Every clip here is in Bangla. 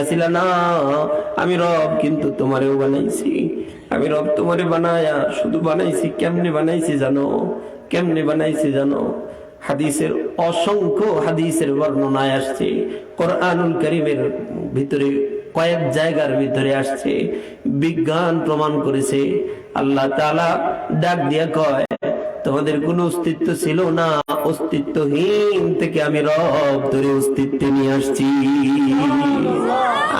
আসিল না। আমি রব কিন্তু তোমারেও বানাইছি। আমি রব তোমারে বানায়া শুধু বানাইছি, কেমনে বানাইছি জানো? কেমনে বানাইছি জানো? হাদিসের অসংখ্য হাদিসের বর্ণনায় আসছে। কোরআনুল করিমের ভিতরে কয়েক জায়গার ভিতরে আসছে। বিজ্ঞান প্রমাণ করেছে। আল্লাহ তালা ডাক দিয়া কয় তোমাদের কোনো অস্তিত্ব ছিল না। অস্তিত্বহীন থেকে আমি রব ধরে অস্তিত্বে নিয়ে আসছি।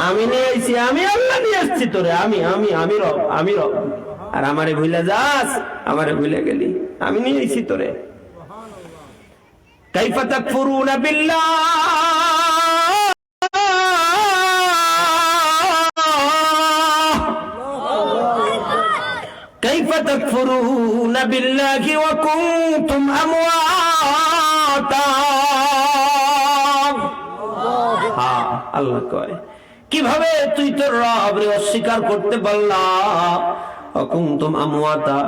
আমি নিয়ে আসছি আমি আল্লাহ নিয়ে আসছি তোরে। আমি আমি আমি রব আমি রব। আর আমারে ভুলে যাস, আমারে ভুলে গেলি। আমি নিয়ে আসছি তোরে। কাইফা তাকফুরুনা বিল্লাহ। بالله وكنتم أمواتا হ্যাঁ, আল্লাহ কয় কিভাবে তুই তোর রবরে অস্বীকার করতে পারলা অকুন্তম আমুয়াতা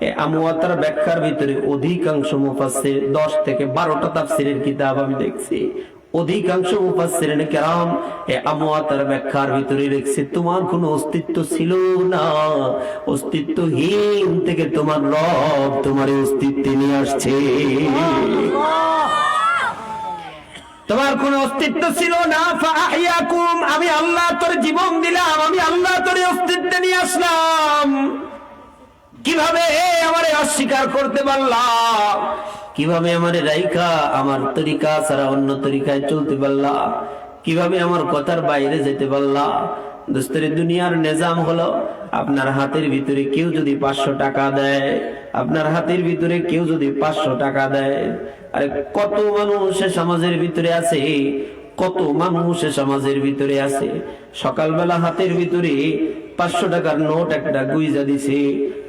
এ আমুয়াতার ব্যাখ্যার ভিতরে অধিকাংশ মুফাসসির 10 থেকে 12টা তাফসীরের কিতাব আমি দেখছি অধিকাংশ মুফাসসিরিন কেরাম এ আমওয়াতের ব্যাখ্যার ভিতরে লিখছে তোমার কোনো অস্তিত্ব ছিল না। অস্তিত্বহীন থেকে তোমার রব তোমার অস্তিত্বে নিয়ে আসছে। তোমার কোন অস্তিত্ব ছিল না আমি আল্লাহ তোর জীবন দিলাম, আমি আল্লাহ তোর অস্তিত্বে নিয়ে আসলাম। কীভাবে আমারে অস্বীকার করতে পারলাম? কীভাবে আমার রাইখা, আমার তরিকা ছাড়া অন্য তরিকায় চলতে পারলা? কীভাবে আমার কথার বাইরে যেতে পারলা? দোস্তের, দুনিয়ার নিজাম হলো, আপনার হাতের ভিতরে কেউ যদি পাঁচশো টাকা দেয়, আপনার হাতের ভিতরে কেউ যদি পাঁচশো টাকা দেয়। আরে, কত মানুষ সমাজের ভিতরে আছে? কত মানুষ সমাজের ভিতরে আছে? সকালবেলা হাতের ভিতরে পাঁচশো টাকার নোট একটা গুইজা দিছে,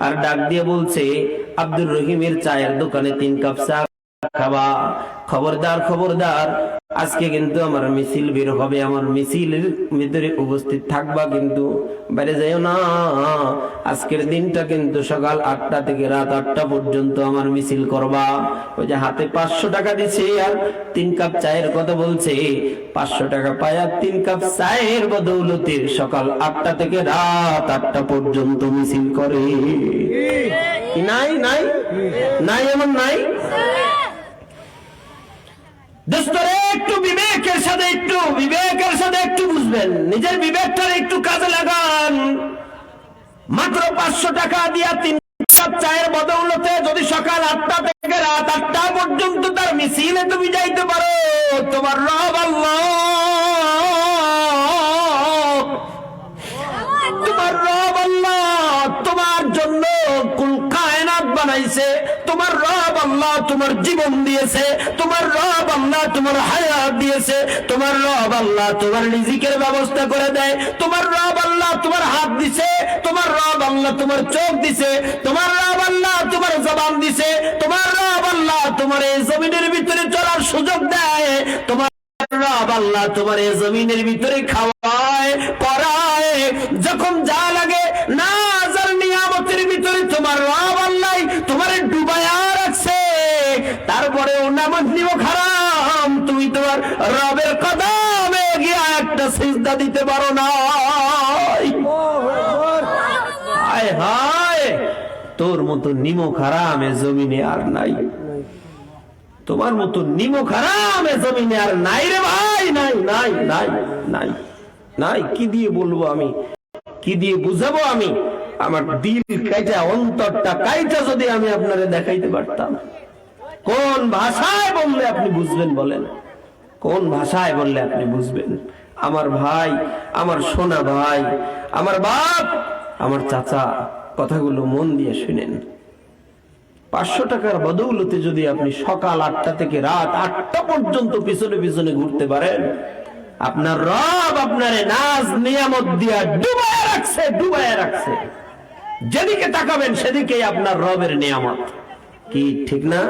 আর ডাক দিয়ে বলছে আব্দুর রহিমের চায়ের দোকানে তিন কাপ চা খাবা। খবরদার খবরদার। আজকে কিন্তু আমার মিছিল বের হবে আমার মিছিলের ভিতরে উপস্থিত থাকবা কিন্তু বাইরে যাইও না। আজকের দিনটা কিন্তু সকাল আটটা থেকে রাত আটটা পর্যন্ত আমার মিছিল করবা। ওই যে হাতে পাঁচশো টাকা দিছে আর তিন কাপ চায়ের কথা বলছে। পাঁচশো টাকা পায় আর তিন কাপ চায়ের বদৌলতে সকাল আটটা থেকে রাত আটটা পর্যন্ত মিছিল করে। নাই নাই? নাই এমন নাই? দোস্তরে একটু বিবেকের সাথে, একটু বিবেকের সাথে একটু বুঝবেন। নিজের একটু কাজে লাগান। মাত্র পাঁচশো টাকা দিয়া তিন চায়ের বদৌলতে যদি সকাল আটটা থেকে রাত আটটা পর্যন্ত তার মিছিলে তুমি যাইতে পারো, তোমার রব তোমার রব তোমার জন্য বানাইছে, তোমার রব আল্লাহ তোমার জীবন দিয়েছে, তোমার রব আল্লাহ তোমার হায়াত দিয়েছে, তোমার রব আল্লাহ তোমার রিজিকের ব্যবস্থা করে দেয়, তোমার রব আল্লাহ তোমার হাত দিছে, তোমার রব আল্লাহ তোমার চোখ দিছে, তোমার রব আল্লাহ তোমার জবান দিছে, তোমার রব আল্লাহ তোমার এই জমিনের ভিতরে চলার সুযোগ দেয়, তোমার রব আল্লাহ তোমার এই জমিনের ভিতরে খাওয়ায়, পড়ায়, যখন যা লাগে না যার নিয়ামতের ভিতরে তোমার রব আল্লাহ তোমার ডুবায়া রাখছে তারপরে ও নামাজ নিব খারাম তোমার রবের কদমে গিয়া একটা সিজদা দিতে পারো না। তোর মতো নিমো খারামে জমিনে আর নাই। তোমার মতো নিমো খারামে জমিনে আর নাই রে ভাই, নাই নাই নাই নাই নাই। কি দিয়ে বলব আমি? কি দিয়ে বুঝাবো আমি? আমার দিল কাইটা, অন্তরটা কাইটা যদি আমি আপনারে দেখাইতে পারতাম। কোন ভাষায় বললে আপনি বুঝবেন বলেন? কোন ভাষায় বললে আপনি বুঝবেন? আমার ভাই, আমার সোনা ভাই, আমার বাপ, আমার চাচা, কথাগুলো মন দিয়ে শুনেন। পাঁচশো টাকার বদৌলতে যদি আপনি সকাল আটটা থেকে রাত আটটা পর্যন্ত পিছনে পিছনে ঘুরতে পারেন, আপনার রব আপনারে নাজ নিয়ামত দিয়া ডুবায় রাখছে ডুবায় রাখছে। যেদিকে তাকাবেন সেদিকেই আপনার রবের নিয়ামত। কি, ঠিক না?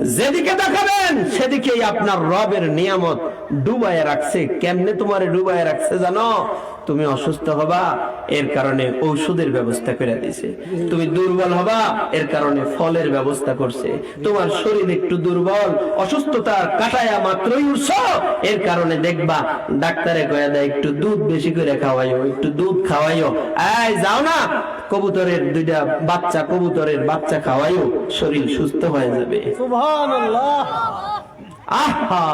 যেদিকে দেখাবেন সেদিকেই আপনার রবের নিয়ামত ডুবায় রাখছে। কেমনে তোমার ডুবায় রাখছে জানো? তুমি অসুস্থ হবা এর কারণে ঔষধের ব্যবস্থা করে দিছে। তুমি দুর্বল হবা এর কারণে ফলের ব্যবস্থা করছে। তোমার শরীর একটু দুর্বল অসুস্থতার কাটায়া মাত্রই উঠছ এর কারণে দেখবা ডাক্তারে কয়া দেয় একটু দুধ বেশি করে খাওয়াইও একটু দুধ খাওয়াইও। এই যাও না কবুতরের দুইটা বাচ্চা কবুতরের বাচ্চা খাওয়াইও শরীর সুস্থ হয়ে যাবে। সুবহানাল্লাহ। আহা!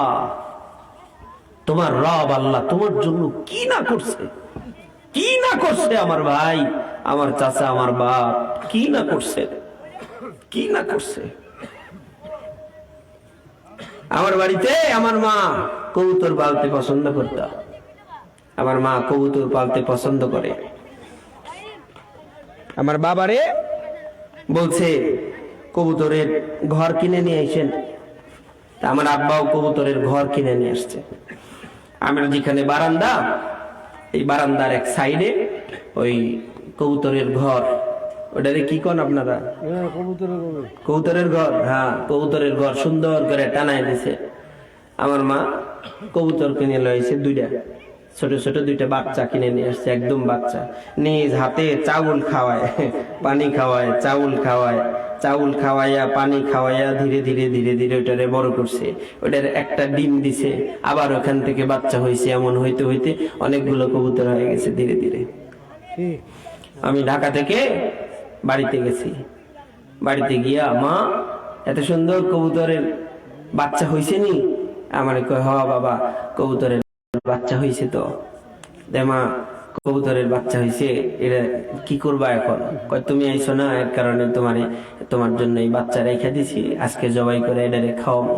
তোমার রব আল্লাহ তোমার জন্য কি না করছে? কি না করছে আমার ভাই, আমার চাচা, আমার বাপ? কি না করছে? কি না করছে? আমার বাড়িতে আমার মা কবুতর পালতে পছন্দ করত। আমার মা কবুতর পালতে পছন্দ করে। আমার বাবারে বলছে, কবুতরের ঘর কিনে নিয়ে আইসেন তা আমার আব্বাও কবুতরের ঘর কিনে নিয়ে আসছে। আমার যেখানে বারান্দা এই বারান্দার এক সাইডে ওই কবুতরের ঘর। ওটারে কি কোন আপনারা? হ্যাঁ। কবুতরের ঘর। হ্যাঁ কবুতরের ঘর সুন্দর করে টানায় দিছে। আমার মা কবুতর কিনে লয়েছে দুইটা ছোট ছোট দুইটা বাচ্চা কিনে নিয়ে আসছে একদম বাচ্চা। নিজ হাতে চাউল খাওয়ায় পানি খাওয়ায় চাউল খাওয়ায়। চাউল খাওয়াইয়া, পানি খাওয়াইয়া ধীরে ধীরে ধীরে ধীরে ওটারে বড় করছে। ওটার একটা ডিম দিছে, আবার ওখান থেকে বাচ্চা হয়েছে এমন হইতে হইতে অনেকগুলো কবুতর হয়ে গেছে ধীরে ধীরে। আমি ঢাকা থেকে বাড়িতে গেছি। বাড়িতে গিয়া, মা, এত সুন্দর কবুতরের বাচ্চা হয়েছে নি? আমার কয়, হ বাবা, কবুতরের বাচ্চা হয়েছে তো। মা কবুতরের বাচ্চা হয়েছে এটা কি করবা এখন? কয় তুমি আইছো না এর কারণে তোমারে তোমার জন্য এই বাচ্চা রেখে দিছি। আজকে জবাই করে এটা খাওয়াবো।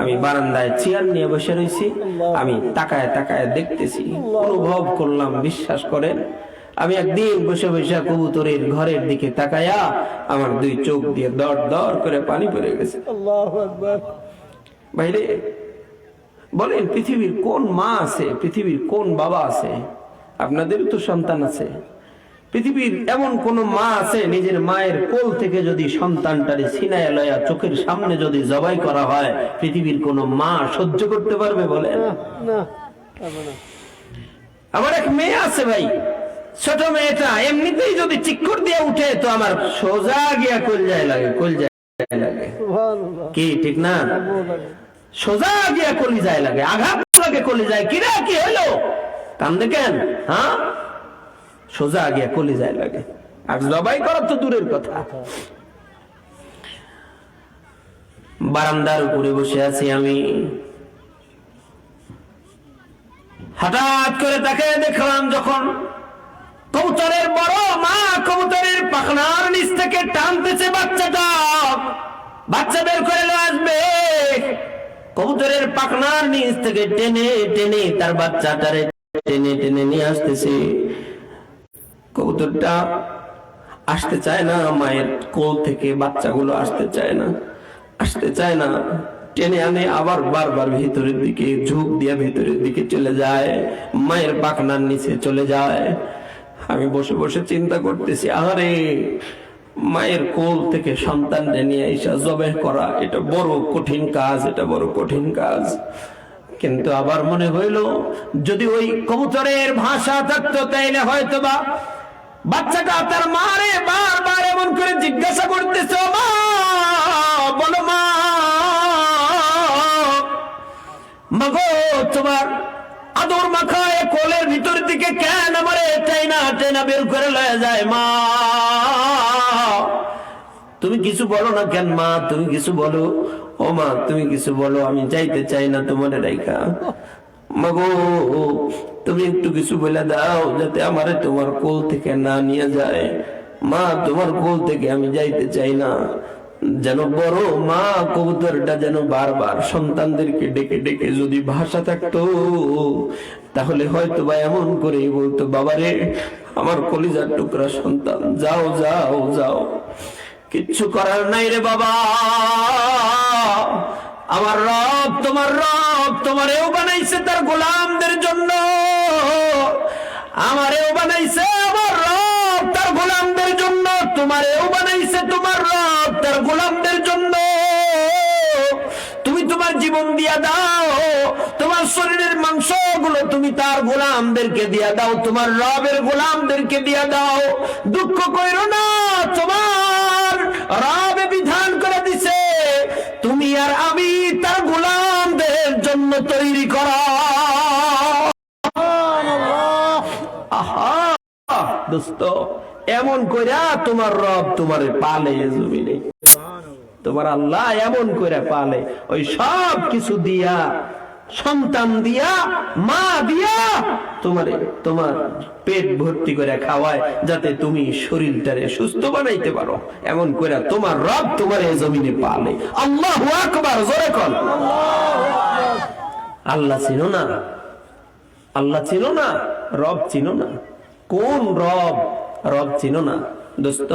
আমি বারান্দায় চেয়ার নিয়ে বসে রয়েছি আমি তাকায় তাকায় দেখতেছি অনুভব করলাম বিশ্বাস করেন। আমি একদিন বসে বসে কবুতরের ঘরের দিকে তাকায়া আমার দুই চোখ দিয়ে দর দর করে পানি পড়ে গেছে। আল্লাহু আকবার। বাইরে বলেন পৃথিবীর কোন মা আছে পৃথিবীর কোন বাবা আছে? আপনাদের তো সন্তান আছে। পৃথিবীর এমন কোন মা আছে নিজের মায়ের কোল থেকে যদি সন্তানটারে ছিনায় লয়া চোখের সামনে যদি জবাই করা হয় পৃথিবীর কোন মা সহ্য করতে পারবে না আমার এক মেয়ে আছে ভাই ছোট মেয়েটা এমনিতেই যদি চিক্কর দিয়ে উঠে তো আমার সোজা গিয়া কলজায় লাগে কলজায় লাগে। কি ঠিক না? সোজা গিয়া কলিজায় লাগে আঘাত লাগে কলিজায় কিরা কি হলো? কান? দেখেন হ্যাঁ? সোজা গিয়া কলিজায় লাগে। আর জবাই করার তো দূরের কথা। বারান্দার উপরে বসে আছি আমি। হঠাৎ করে তাকে দেখলাম যখন কবুতরের বড় মা কবুতরের পাখনার নিচ থেকে টানতেছে বাচ্চাটা। বাচ্চা বের করে আসবে। কবুতরের পাখনার নিচ থেকে টেনে টেনে তার বাচ্চাটারে টেনে টেনে নিয়ে আসতেছে। কবুতরটা আসতে চায় না, মায়ের কোল থেকে বাচ্চাগুলো আসতে চায় না, আসতে চায় না। টেনে আনে, আবার বারবার ভিতরের দিকে ঝোঁক দিয়া ভিতরের দিকে চলে যায়, মায়ের পাখনার নিচে চলে যায়। আমি বসে বসে চিন্তা করতেছি আরে মায়ের কোল থেকে সন্তান নিয়ে এসে জবে করা, এটা বড় কঠিন কাজ, এটা বড় কঠিন কাজ। কিন্তু আবার মনে হইল, যদি ওই কবুতরের ভাষা থাকতো, তাইলে হয়তো বা বাচ্চাটা তার মারে বারবার এমন করে জিজ্ঞাসা করতেছে, "ও মা, বলো মা, মাগো, তোমার আদর মাখায় কোলের ভিতর দিকে কেন আমারে টেনা টেনা বের করে লয়ে যায় মা? তুমি কিছু বলো না কেন, মা? তুমি কিছু বলো? ও মা, তুমি কিছু বলো, আমি যাইতে চাই না তোমার রাইখা। মাগো, তুমি একটু কিছু বলে দাও, যাতে আমারে তোমার কোল থেকে না নিয়ে যায়। মা, তোমার কোল থেকে আমি যাইতে চাই না। যেন বড় মা, কবুতরটা যেন বারবার সন্তানদেরকে ডেকে ডেকে যদি ভাষা থাকতো, তাহলে হয়তো বা এমন করেই বলতো, বাবারে, আমার কলিজার টুকরা সন্তান, যাও যাও যাও। কিচ্ছু করার নাই রে বাবা। আমার রব তোমার রব তোমার এও বানাইছে তার গোলামদের জন্য। আমার এও বানাইছে আমার রব তার গোলামদের জন্য। তোমার এও বানাইছে তোমার রব তার গোলামদের জন্য। তুমি তোমার জীবন দিয়া দাও, তোমার শরীরের মাংসগুলো তুমি তার গোলামদেরকে দিয়া দাও, তোমার রবের গোলামদেরকে দিয়া দাও। দুঃখ করো না, তোমার দোস্ত, এমন কইরা তোমার রব তোমার পালে জমিনে। তোমার আল্লাহ এমন করে পালে, ওই সব কিছু দিয়া, সন্তান দিয়া, মা দিয়া তোমারে, তোমার পেট ভর্তি করে খাওয়ায়, যাতে তুমি শরীরটারে সুস্থ বানাইতে পারো। এমন করে তোমার রব তোমার এই জমিনে পালে। আল্লাহ আকবার, জোরে কল আল্লাহ ছিল না? আল্লাহ ছিল না? রব ছিল না? কোন রব? রব ছিল না। দোস্ত,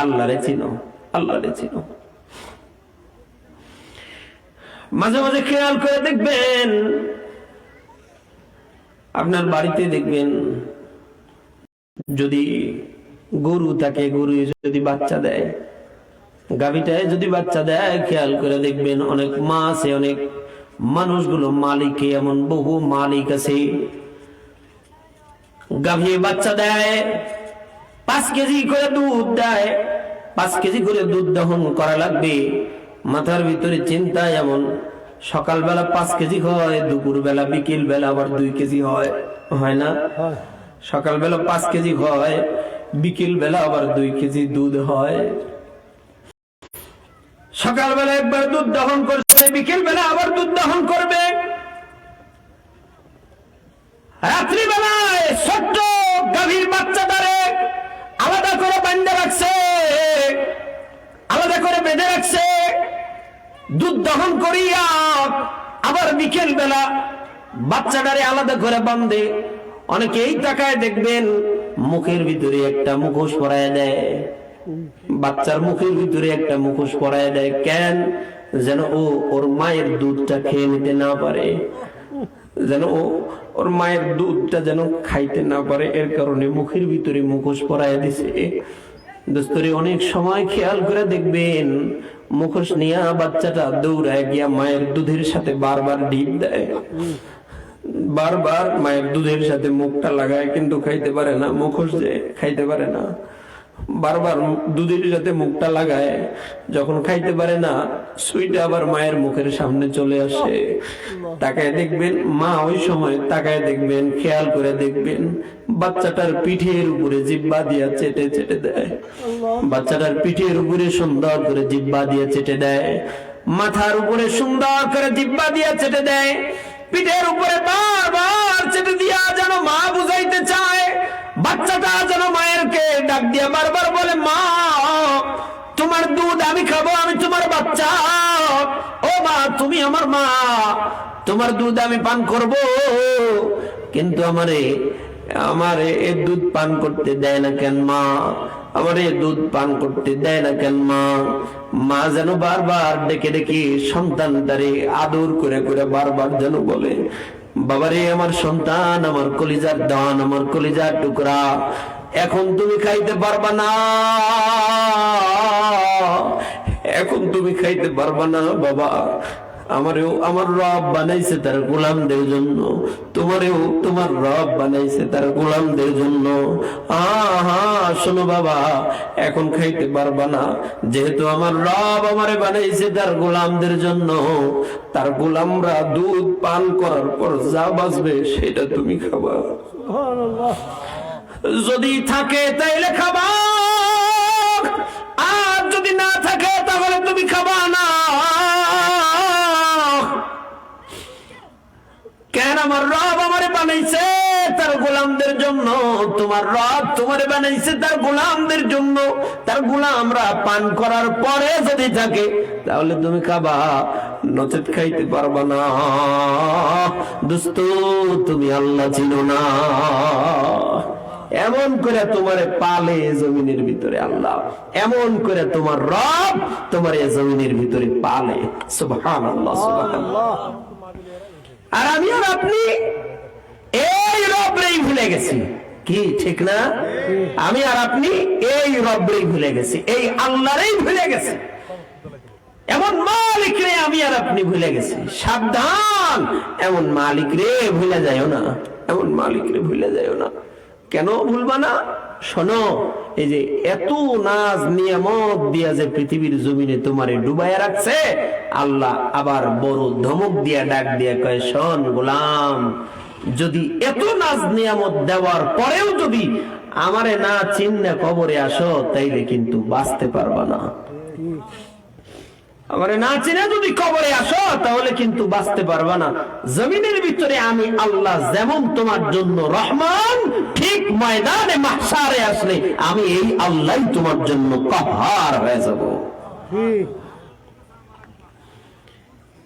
আল্লাহরে চিনো আল্লাহরে চিনো। মাঝে মাঝে খেয়াল করে দেখবেন, আপনার বাড়িতে দেখবেন, যদি গরু থাকে, গরু যদি বাচ্চা দেয় গাভীটায় যদি বাচ্চা দেয়, খেয়াল করে দেখবেন অনেক মা আছে, অনেক মানুষগুলো মালিক, এমন বহু মালিক আছে গাভী বাচ্চা দেয়, পাঁচ কেজি করে দুধ দেয়, পাঁচ কেজি করে দুধ দহন করা লাগবে। মাথার ভিতরে চিন্তা এমন, সকালবেলা পাঁচ কেজি হয় দুপুর বেলা বিকেল বেলা আবার দুই কেজি হয় হয় না? সকালবেলা পাঁচ কেজি হয় বিকেল বেলা আবার দুই কেজি দুধ হয়। সকালবেলা একবার দুধ দহন করবে বিকেল বেলা আবার দুধ দহন করবে। রাত্রিবেলায় ছোট্ট গাভীর বাচ্চাটারে আলাদা করে বান্ধে রাখছে আলাদা করে বেঁধে রাখছে দুধ দহন করিয়া আবার বিকেল বেলা বাচ্চাটারে আলাদা করে বান্ধে। অনেকেই তাকায় দেখবেন মুখের ভিতরে একটা মুখোশ পরায় দেয়। বাচ্চার মুখের ভিতরে একটা মুখোশ পরায় দেয়। কেন যেন ও ওর মায়ের দুধটা খেয়ে নিতে না পারে। যেন ও ওর মায়ের দুধটা যেন খাইতে না পারে। এর কারণে মুখের ভিতরে মুখোশ পরায় দিছে। দোস্তরে, অনেক সময় খেয়াল করে দেখবেন, মুখোশ নিয়ে বাচ্চাটা দৌড়ায় গিয়া মায়ের দুধের সাথে বারবার ডিপ দেয়। বারবার মায়ের দুধের সাথে মুখটা লাগায়, কিন্তু খাইতে পারে না, মুখোশ যে খাইতে পারে না। বারবার দুধের সাথে মুখটা লাগায়, যখন খাইতে পারে না, সুইটা আবার মায়ের মুখের সামনে চলে আসে। তাকায় দেখবেন, মা ওই সময় তাকায় দেখবেন, খেয়াল করে দেখবেন, বাচ্চাটার পিঠের উপরে জিব্বা দিয়া চেটে চেটে দেয়। বাচ্চাটার পিঠের উপরে সুন্দর করে জিব্বা দিয়ে চেটে দেয়। মাথার উপরে সুন্দর করে জিব্বা দিয়ে চেটে দেয়। পিঠের উপরে বারবার আমি খাব, আমি তোমার বাচ্চা। ও মা, তুমি আমার মা। তোমার দুধ আমি পান করব। কিন্তু আমারে আমারে এ দুধ পান করতে দেয় না কেন মা? আমারে দুধ পান করতে দেয় না কেন মা? মা যেন বারবার ডেকে ডেকে সন্তান সন্তানটারে আদর করে করে বারবার যেন বলে, বাবারে, আমার সন্তান, আমার কলিজার দান, আমার কলিজার টুকরা এখন তুমি খাইতে পারবা না। এখন তুমি খাইতে পারবা না বাবা। আমারেও আমার রব বানাইছে তার গোলামদের জন্য। তোমারেও তোমার রব বানাইছে তার গোলামদের জন্য। শোনো বাবা, এখন খাইতে পারবা না। যেহেতু আমার রব আমারে বানাইছে তার গোলামদের জন্য, তার গোলামরা দুধ পান করার পর যা বাঁচবে সেটা তুমি খাবা। যদি থাকে তাইলে খাবা। আর যদি না থাকে তাহলে তুমি খাবা না। কেন আমার রব আমারে বানাইছে? তার গোলামদের জন্য। তোমার রব তোমারে বানাইছে তার গোলামদের জন্য। তার গোলামরা পান করার পরে যদি থাকে, তাহলে তুমি খাবা। নচেত খাইতে পারবা না। দোস্ত, তুমি আল্লাহ ছিল না। এমন করে তোমারে পালে জমিনের ভিতরে আল্লাহ। এমন করে তোমার রব তোমার এ জমিনের ভিতরে পালে। সুবহান আল্লাহ আর আমি আর আপনি এই রবরেই ভুলে গেছি। কি, ঠিক না? আমি আর আপনি এই রবরেই ভুলে গেছি। এই আল্লাহরেই ভুলে গেছি। এমন মালিক রে আমি আর আপনি ভুলে গেছি। সাবধান, এমন মালিক রে ভুলে যাইও না। এমন মালিক রে ভুলে যাইও না। কেন ভুলবা না? শোনো, এই যে এত নাজ নিয়ামত দিয়া যে পৃথিবীর জমিনে তোমারে ডুবাইয়া রাখছে, আল্লাহ আবার বড় ধমক দিয়া, ডাক দিয়া কয়, শোন গোলাম, যদি এত নাজ নিয়ামত দেওয়ার পরেও যদি আমারে না চিন্না কবরে আসো, তাইলে কিন্তু বাঁচতে পারবা না। আমারে না চিনে যদি কবরে আসো, তাহলে কিন্তু বাঁচতে পারবা না। জমিনের ভিতরে আমি আল্লাহ যেমন তোমার জন্য রহমান, ঠিক ময়দানে মাহসারে আসলে আমি এই আল্লাহ তোমার জন্য কহার হয়ে যাব। ঠিক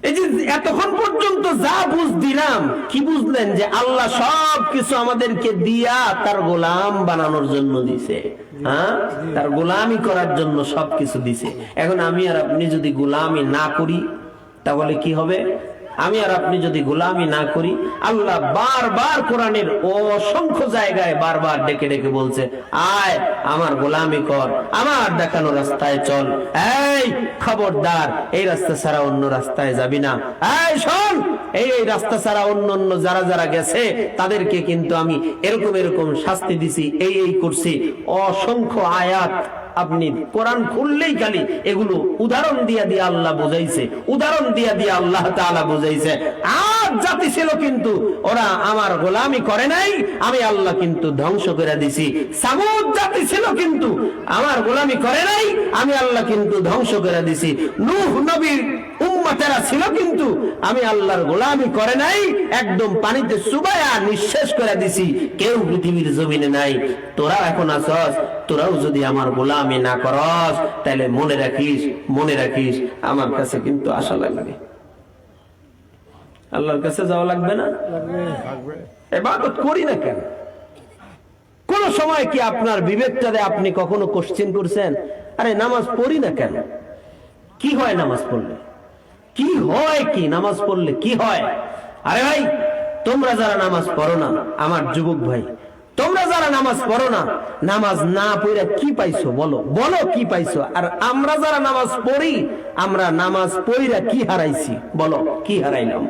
এই যে এতক্ষণ পর্যন্ত যা বুঝ দিলাম কি বুঝলেন যে আল্লাহ সব কিছু আমাদেরকে দিয়া তার গোলাম বানানোর জন্য দিছে হ্যাঁ? তার গোলামি করার জন্য সবকিছু দিছে। এখন আমি আর আপনি যদি গোলামি না করি, তাহলে কি হবে? আমি আর আপনি যদি গোলামি না করি, আল্লাহ বারবার কোরআনের অসংখ্য জায়গায় বারবার ডেকে ডেকে বলছে, আয়, আমার গোলামি কর, আমার দেখানো রাস্তায় চল। এই খবরদার, এই রাস্তা ছাড়া অন্য রাস্তায় যাবি না। এই শোন, এই এই রাস্তা ছাড়া অন্য অন্য যারা যারা গেছে, তাদেরকে কিন্তু আমি এরকম এরকম শাস্তি দিছি, এই এই করছি। অসংখ্য আয়াত আপনি কোরআন খুললেই খালি এগুলো উদাহরণ দিয়া দিয়ে আল্লাহ বুঝাইছে, উদাহরণ দিয়া দিয়ে আল্লাহ তাআলা বুঝাইছে। আর জাতি ছিল কিন্তু ওরা আমার গোলামি করে নাই, আমি আল্লাহ কিন্তু ধ্বংস করে দিছি। সামুদ জাতি ছিল কিন্তু আমার গোলামি করে নাই, আমি আল্লাহ কিন্তু ধ্বংস করে দিছি। নূহ নবীর উম্মতেরা ছিল কিন্তু আমি আল্লাহর গোলামি করে নাই, একদম পানিতে সুবায়া নিঃশেষ করে দিছি। কেউ পৃথিবীর জমিনে নাই। তোরা এখন আসস তোরাও যদি আমার গোলামি না করস, তাহলে মনে রাখিস মনে রাখিস, আমার কাছে কিন্তু আশা লাগবে। আল্লাহর কাছে যাওয়া লাগবে না? এবাদত করি না কেন? কোন সময় কি আপনার বিবেকটারে আপনি কখনো কোশ্চেন করছেন? আরে, নামাজ পড়ি না কেন? কি হয় নামাজ পড়লে? কি হয় কি? নামাজ পড়লে কি হয়? আরে ভাই, তোমরা যারা নামাজ পড়ো না, আমার যুবক ভাই, তোমরা যারা নামাজ পড়ো না, নামাজ না পড়ে কি পাইছো বলো? বলো কি পাইছো? আর আমরা যারা নামাজ পড়ি, আমরা নামাজ পড়িরা কি হারাইছি? বলো, কি হারাইলাম?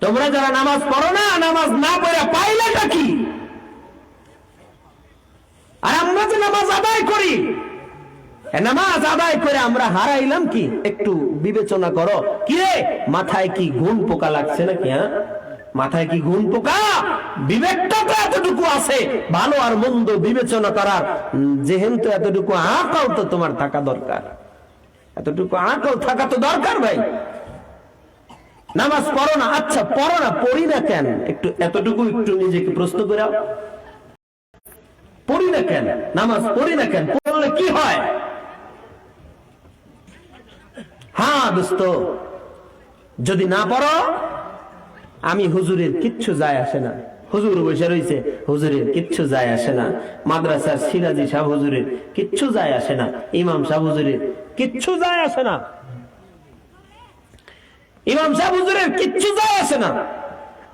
তোমরা যারা নামাজ পড়ো না, নামাজ না পড়ে পাইলেটা কি? আর আমরা যে নামাজ আদায় করি নামাজ আদায় করে আমরা হারাইলাম কি? একটু বিবেচনা করো। কি রে মাথায় কি ঘুম পোকা লাগছে নাকি হ্যাঁ? মাথায় কি ঘুম পোকা? বিবেকটা তো এতটুকু আছে ভালো আর মন্দ বিবেচনা করার। উম, যেহেতু এতটুকু আঁকাও তো তোমার থাকা দরকার। এতটুকু আঁকাও থাকা তো দরকার ভাই। নামাজ পড়ো না আচ্ছা পড়ো না পড়ি না কেন? একটু এতটুকু একটু নিজেকে প্রশ্ন করে পড়ি না কেন? নামাজ পড়ি না কেন? পড়লে কি হয়? হ্যাঁ দোস্ত। যদি না পড়ো আমি হুজুরের কিচ্ছু যায় আসে না। হুজুর বসে রয়েছে হুজুরের কিচ্ছু যায় আসে না। মাদ্রাসার সিরাজি সাহ হুজুরের কিচ্ছু যায় আসে না। ইমাম সাহ হুজুরের কিচ্ছু যায় আসে না। ইমাম সাহেব হুজুরের কিচ্ছু যায় আসে না।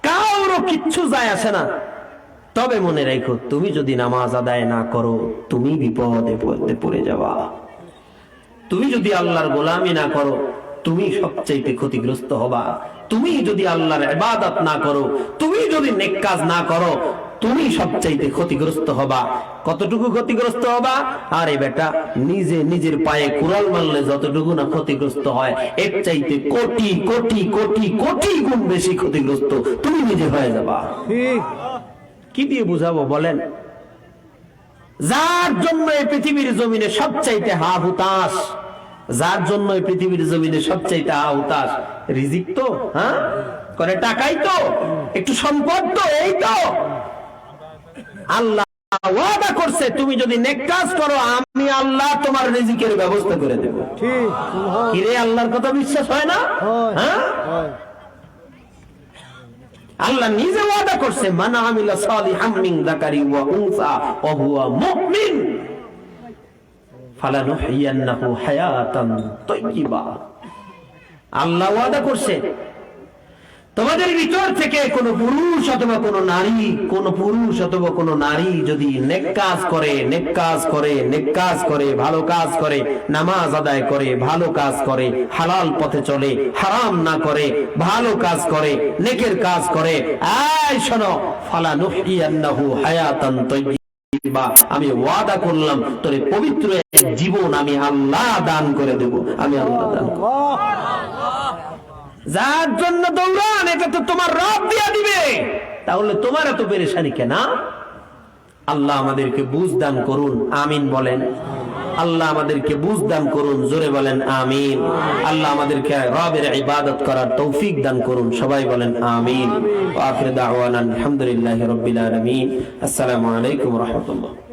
কারও কিচ্ছু যায় আসে না। তবে মনে রাখো, তুমি যদি নামাজ আদায় না করো, তুমি বিপদে পড়তে পড়ে যাবা। তুমি যদি আল্লাহর গোলামি না করো তুমি সবচাইতে ক্ষতিগ্রস্ত হবা। তুমি যদি আল্লাহর ইবাদত না করো তুমি যদি নেক কাজ না করো তুমি সবচাইতে ক্ষতিগ্রস্ত হবা। কতটুকু ক্ষতিগ্রস্ত হবা? আরে বেটা নিজে নিজের পায়ে কুড়াল মারলে যতটুকু না ক্ষতিগ্রস্ত হয় এর চাইতে কোটি কোটি কোটি কোটি গুণ বেশি ক্ষতিগ্রস্ত তুমি নিজে হয়ে যাবা। ঠিক কি দিয়ে বুঝাবো বলেন? যার জন্য এই পৃথিবীর জমিনে সবচাইতে হা হুতাশ যার জন্য এই পৃথিবীর জমিনে সবচাইতে হা হুতাশ রিজিক তো হ্যাঁ? করে টাকাই তো একটু সম্পদ তো এই তো। আল্লাহ ওয়াদা করছে তুমি যদি নেক কাজ করো আমি আল্লাহ তোমার রিজিকের ব্যবস্থা করে দেব। ঠিক আল্লাহর কথা বিশ্বাস হয় না? হ্যাঁ? হয়। আল্লাহ নিজে ওয়াদা করছে, মানা আমিলা সালিহাম মিন যাকারি ওয়া উনসা ওয়া হুয়া মুমিন হায়াতান আল্লাহ ওয়াদা করছে তোমাদের ভিতর থেকে কোন পুরুষ অথবা কোন নারী, কোন পুরুষ অথবা কোন নারী যদি নেক কাজ করে নেক কাজ করে নেক কাজ করে, ভালো কাজ করে, নামাজ আদায় করে, ভালো কাজ করে, হালাল পথে চলে, হারাম না করে, ভালো কাজ করে, নেকের কাজ করে আয় শোনো ফালা নুহিয়ান্নাহু হায়াতান তাইয়্যিবা আমি ওয়াদা করলাম, তোরে পবিত্র জীবন আমি আল্লাহ দান করে দেব। আমি আল্লাহ দান। যার জন্য দৌড়ান, এটা তো তোমার রব দিয়া দিবে। তাহলে তোমার এত পেরেশানি কেন? আল্লাহ আমাদেরকে বুঝ দান করুন, আমিন বলেন। আল্লাহ আমাদেরকে বুঝ দান করুন, জোরে বলেন, আমিন। আল্লাহ আমাদেরকে রবের ইবাদত করার তৌফিক দান করুন, সবাই বলেন, আমিন। আলহামদুলিল্লাহি রাব্বিল আলামিন। আসসালামু আলাইকুম রাহমাতুল্লাহ।